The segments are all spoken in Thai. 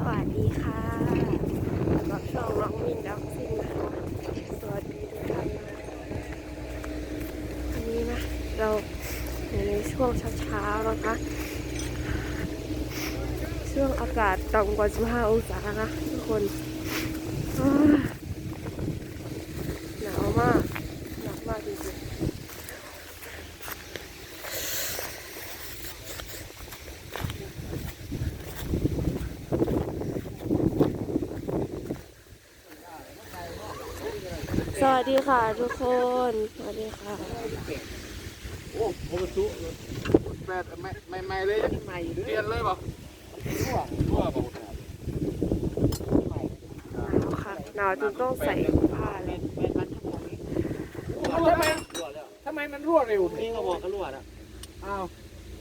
สวัสดีค่ะรับช่องน้องมินดับซินนะคะสวัสดีทุกท่านนะวันนี้นะ เราอยู่ในช่วงเช้าๆนะคะ ช่วงอากาศต่ำกว่า 15 องศานะทุกคนาวมาก หนาวมากจริงๆ ส วัสดีค่ะทุกคน สวัสดีค่ะ โอ้โหสุแปดไม่ไม่ไม่เลยใหม่เปลี่ยนเลยเปล่ารั่วรั่วเปล่าหนาวค่ะหนาวจนต้องใส่ผ้าเลยทำไมทำไมมันรั่วเร็วนี่ก็บอกกันรั่วนะอ้าว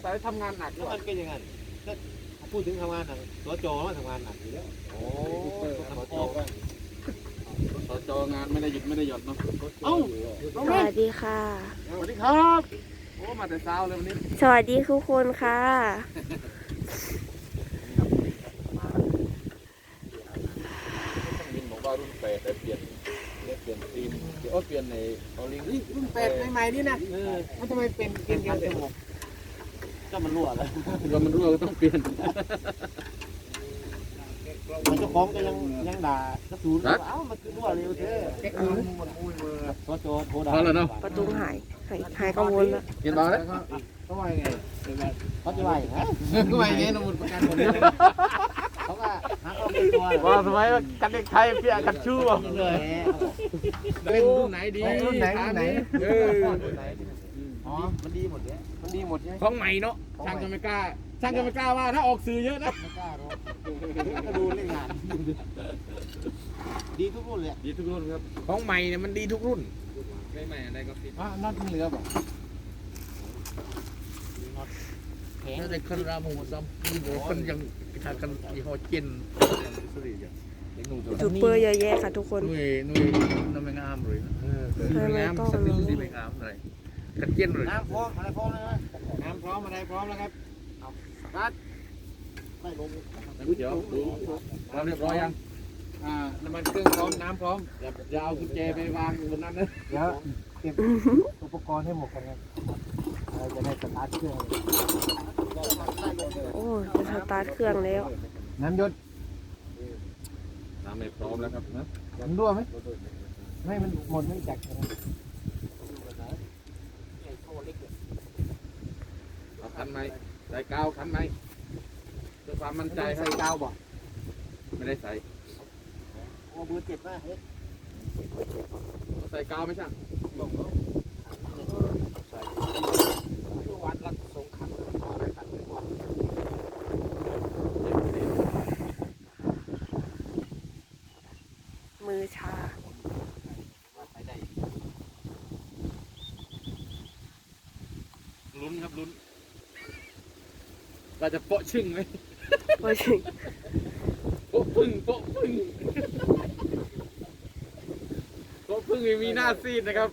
สายทำงานหนักแล้วมันเป็นยังไงก็พูดถึงทำงานหนักตัวโจว่าทำงานหนักอยู่แล้วโอ้สจ สจงานไม่ได้หยุดไม่ได้หย่อนเนาะเอ้าสวัสดีค่ะสวัสดีครับโอ้มาแต่เช้าเลยวันนี้สวัสดีทุกคนค่ะมินบอกว่ารุ่นแปดได้เปลี่ยนได้เปลี่ยนทีมโอ้เปลี่ยนในเอาลิงนี่รุ่นแปดใหม่ๆนี่นะมันทำไมเป็นเป็นกันเป็นหกก็มันรั่วแล้วก็มันรั่วก็ต้องเปลี่ยนมัน เจ้าของก็ยังยังด่าก็สูนเอ้ามันคือรั่วเร็วเท่มันอุ้ยมือตัวโจโทรด่าพอแล้วเนาะประตูหายหายหายกังวลแล้วกินต่อเลยเขาว่าไงเขาจะว่าอย่างไรก็ไม่ไงน้ำมันประกันหมดเลยเขาก็หาเขาเป็นตัวว่าสมัยกันเด็กไทยเพี้ยกันชู้เลยเป็นรุ่นไหนดีรุ่นไหนรุ่นไหนเอออ๋อมันดีหมดเนี่ย มันดีหมดใช่ไหมของใหม่เนาะช่างจะไม่กล้าช่างจะไม่กล้าว่าถ้าออกสื่อเยอะนะไม่กล้าหรอกก็ดูเล่นงาน ดีทุกรุ่นเลยดีทุกรุ่นครับของใหม่เนี่ยมันดีทุกรุ่นไม่ใหม่อะไรก็ผิดอะน็อตมันเหลือป่ะน่าจะคนรามหมดซ้ำมีคนยังทางกันยี่ห้อเจนสุริยังยูทูบเบอร์เยอะแยะค่ะทุกคนหน่วยหน่วยน้ำไม่งามเลยสีไม่งามสักนิดสีไม่งามอะไร กันเจนเลยน้ำพร้อมอะไรพร้อมเลยไหมน้ำพร้อมอะไรพร้อมแล้วครับเอาคัดไม่ลงเดี๋ยวดูเราเรียบร้อยยังอ่าน้ำมันเครื่องพร้อมน้ำพร้อมอย่าอย่าเอากุญแจไปวางบนนั้นนะเดี๋ยวเก็บอุปกรณ์ให้หมดกันครับเราจะได้สตาร์ทเครื่องโอ้จะสตาร์ทเครื่องแล้วน้ำยศน้ำไม่พร้อมแล้วครับนะน้ำรั่วไหมไม่มันหมดไม่จักเอาคัน ไหมใส่กาวคันไหมเพื่อความมั่นใจใส่ให้กาวบ่ไม่ได้ใส่โอ้เบอร์เจ็ดมากเฮ้ยใส่กาวไหมช่างวัดรักสงขังมือชา ลุ้นครับลุ้น เราจะโปะชึ่งไหมโอ้ยจริงโปะพึ่งโปะพึ่งโปะพึ่งไม่มีหน้าซีดนะครับ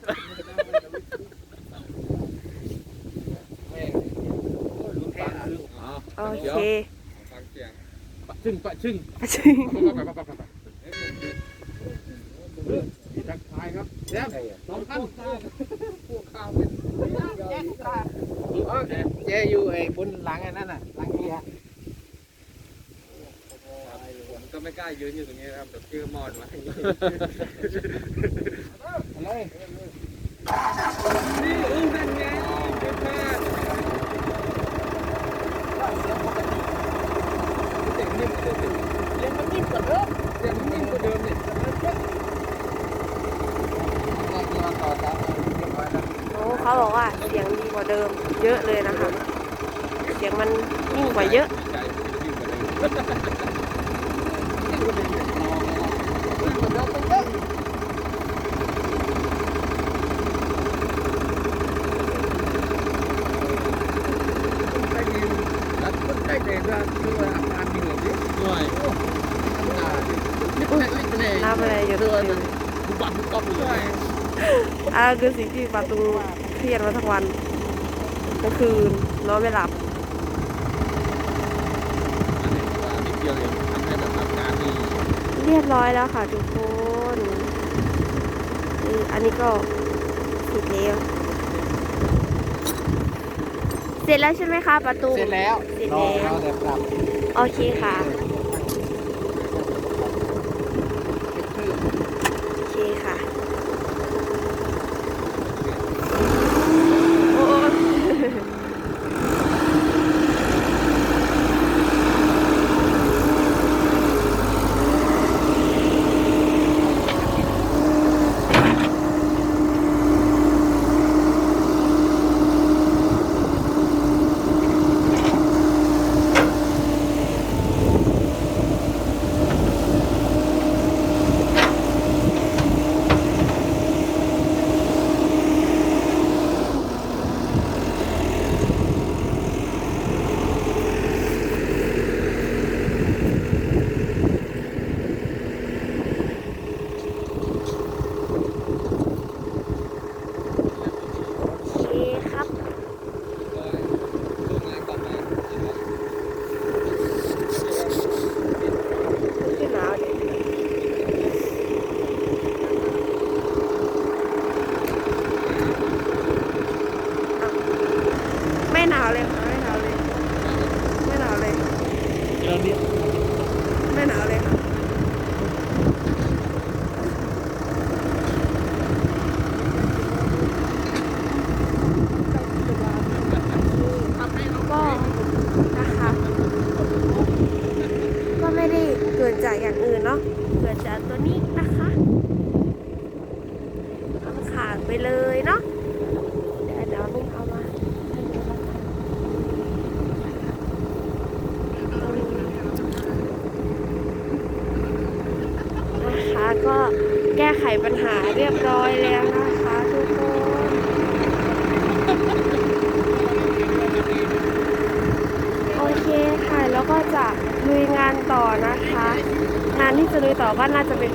โอเคฟังเสียงปะชึ่งปะชึ่งจริง ไปไปไปไปไปมีทั สองคันพวกข้าวเป็นเจอยู่ไอ้บนหลังไอ้นั่นน่ะหลังเกียร์ผมก็ไม่กล้ายืนอยู่ตรงนี้นะครับแต่เจอมอนมาอะไรนี่อู้นั่นไงเจ้าพลาดเสียงนิ่มเสียงมันนิ่มกว่าเดิมเสียงมันนิ่มกว่าเดิมเนี่ย ต่อตามเรียบร้อยแล้ว โอ้ เขาบอกว่าเสียงดีกว่าเดิม เยอะเลยนะคะ เสียงมันนิ่งกว่าเยอะใจนิ่มกว่าเดิมได้ยินแล้วคนได้แต่ว่าคือว่าอาการเหนื่อยดิด้วยธรรมดาดินี่เป็นเล็กเลยน้ำอะไรเยอะเดือนเลยบุบบับบุบบับเลยอ่าคือสิ่งที่ปาตูเค รียดมาทั้งวันกลางคืนนอนไม่หลับอันนี้ว่านิดเดียวเองทำให้แบบเรียบร้อยแล้วค่ะทุกคนนี่อันนี้ก็เสร็จแล้วเสร็จแล้วใช่ไหมคะประตูเสร็จแล้วเสร็จรอแล้วเอาแต่ปรับ โอเคค่ะ แก้ไขปัญหาเรียบร้อยแล้วนะคะทุกคนโอเคค่ะแล้วก็จะลุยงานต่อนะคะ งานที่จะลุยต่อก็น่าจะเป็น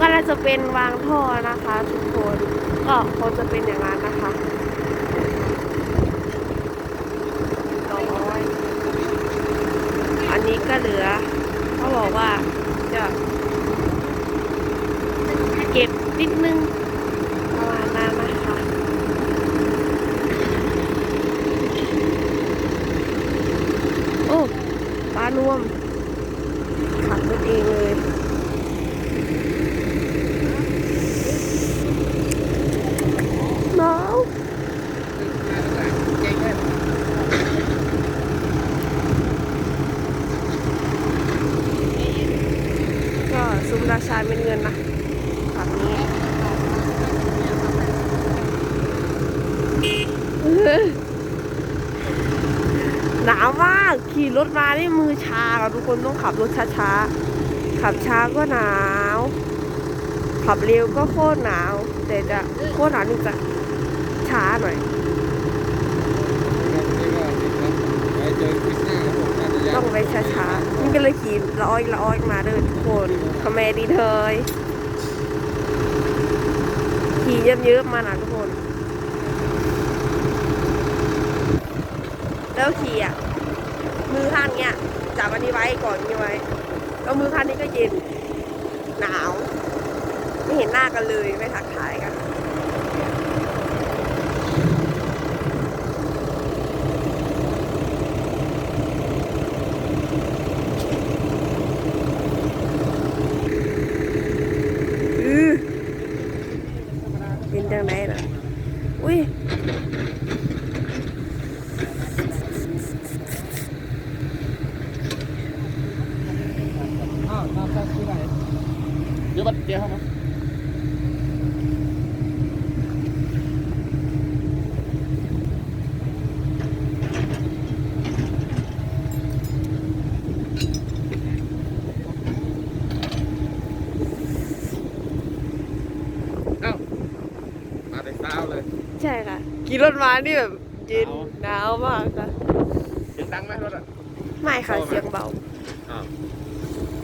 ก็น่าจะเป็นวางท่อนะคะทุกคนก็คงจะเป็นอย่างนั้นนะคะร้อยอันนี้ก็เหลือเขาบอกว่า ก็เก็บนิดนึงประมาณนั้นนะคะ โอ้ปลานวมขับรถเองเลย หนาวก็ซุ้มราชาเป็นเงินนะฝั่งนี้เออ หนาวมากขี่รถมานี่มือชาทุกคนต้องขับรถช้าๆ ขับช้าก็หนาว ขับเร็วก็โคตรหนาว แต่จะโคตรหนาวนี่จะช้าหน่อย ต้องไปช้าๆนี่ก็เลยขี่ละอ้อยละอ้อยมาเลยทุกคนคอมเมดีเทยขี่เยอะๆมาหนะทุกคน แล้วขี่อะมือข้างเนี้ยจับอันนี้ไว้ก่อนนี้ไว้แล้วมือข้างนี้ก็เย็นหนาว ไม่เห็นหน้ากันเลยไม่ทักทายกัน อือเป็นจังไดล่ะ อุ้ย อ้าวน้ำตั้งที่ไหน เดี๋ยวบัดเดี๋ยวเข้ามาเอ้ามาแต่เช้าเลยใช่ค่ะขี่รถมานี่แบบเย็นหนาวมากค่ะเสียงดังไหมรถอะไม่ค่ะเสียงเบาอ้าว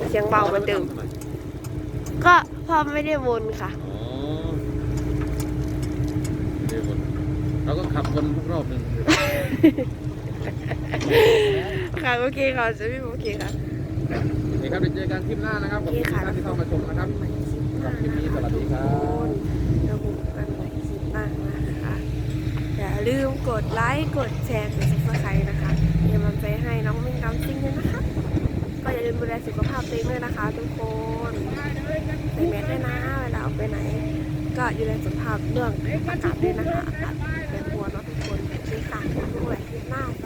เสียงเบาเหมือนเดิมก็ พ่อไม่ได้วนค่ะ อ๋อเดี๋ยววนเราก็ขับวนทุกรอบหนึ่งค่ะโอเคค่ะจะพี่โอเคค่ะ นี่ครับเดี๋ยวเจอกันคลิปหน้านะครับขอบคุณทุกท่านที่เข้ามาชมนะครับใหม่คลิปหน้าคลิปนี้นะสคะวัสทุดีกครัคบนแล้วพบกันใหม่คลิปหน้านะคะ อย่าลืมกดไลค์ กดแชร์กดซับสไครต์นะคะเป็นกำลังใจให้น้องมิ่งดำซิงด้วยนะคะ ก็อย่าลืมดูแลสุขภาพตัวเองด้วยนะคะ ทุกคนใส่แมสด้วยนะเวลาออกไปไหน ก็ดูแลสุขภาพเรื่องอากาศด้วยนะคะอากาศเปรปรวนเนาะทุกคนโอเคค่ะดูแลคลิปหน้าสวัสดี